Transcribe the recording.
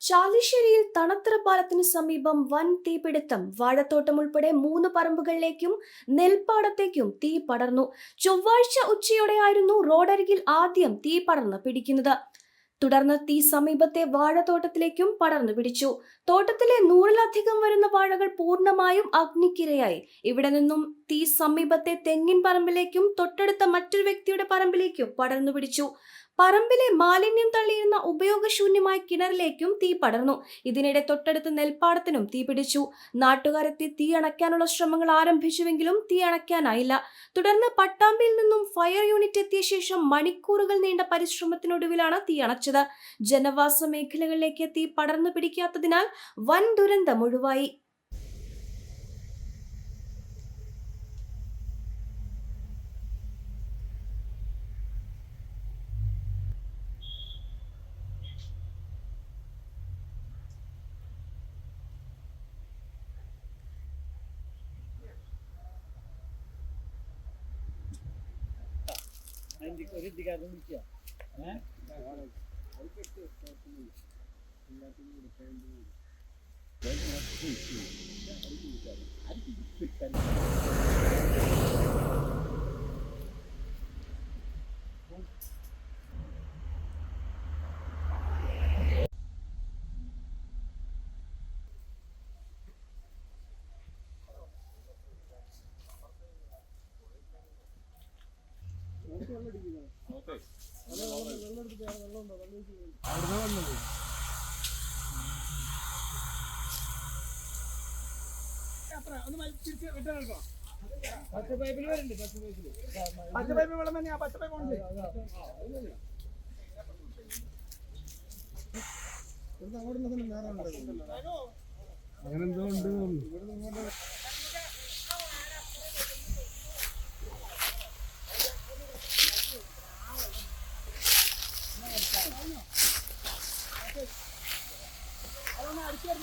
ചാലിശ്ശേരിയിൽ തണത്തറ പാലത്തിനു സമീപം വൻ തീപിടുത്തം. വാഴത്തോട്ടം ഉൾപ്പെടെ മൂന്ന് പറമ്പുകളിലേക്കും നെൽപ്പാടത്തേക്കും തീ പടർന്നു. ചൊവ്വാഴ്ച ഉച്ചയോടെയായിരുന്നു റോഡരികിൽ ആദ്യം തീ പടർന്ന് പിടിക്കുന്നത്. തുടർന്ന് തീ സമീപത്തെ വാഴത്തോട്ടത്തിലേക്കും പടർന്നു പിടിച്ചു. തോട്ടത്തിലെ നൂറിലധികം വരുന്ന വാഴകൾ പൂർണമായും അഗ്നിക്കിരയായി. ഇവിടെ നിന്നും തീ സമീപത്തെ തെങ്ങിൻ പറമ്പിലേക്കും തൊട്ടടുത്ത മറ്റൊരു വ്യക്തിയുടെ പറമ്പിലേക്കും പടർന്നു പിടിച്ചു. പറമ്പിലെ മാലിന്യം തള്ളിയിരുന്ന ഉപയോഗശൂന്യമായ കിണറിലേക്കും തീ പടർന്നു. ഇതിനിടെ തൊട്ടടുത്ത നെൽപ്പാടത്തിനും തീ പിടിച്ചു. നാട്ടുകാരെത്തി തീ അണയ്ക്കാനുള്ള ശ്രമങ്ങൾ ആരംഭിച്ചുവെങ്കിലും തീ അണയ്ക്കാനായില്ല. തുടർന്ന് പട്ടാമ്പിയിൽ നിന്നും ഫയർ യൂണിറ്റ് എത്തിയ ശേഷം മണിക്കൂറുകൾ നീണ്ട പരിശ്രമത്തിനൊടുവിലാണ് തീ അണച്ചത്. ജനവാസ മേഖലകളിലേക്ക് തീ പടർന്നു പിടിക്കാത്തതിനാൽ വൻ ദുരന്തം ഒഴിവായി ഒരു ഇതിക്കാതെ വിളിക്കുക ഏഹ് Olha o que é que o que é que é o que é പച്ച പൈപ്പിൽ വരുന്നുണ്ട് പച്ച പൈപ്പിൽ പച്ച പൈപ്പ് വെള്ളം തന്നെയാ പച്ച പൈപ്പ് ഉണ്ട് അങ്ങനെ എന്തോ ഉണ്ട്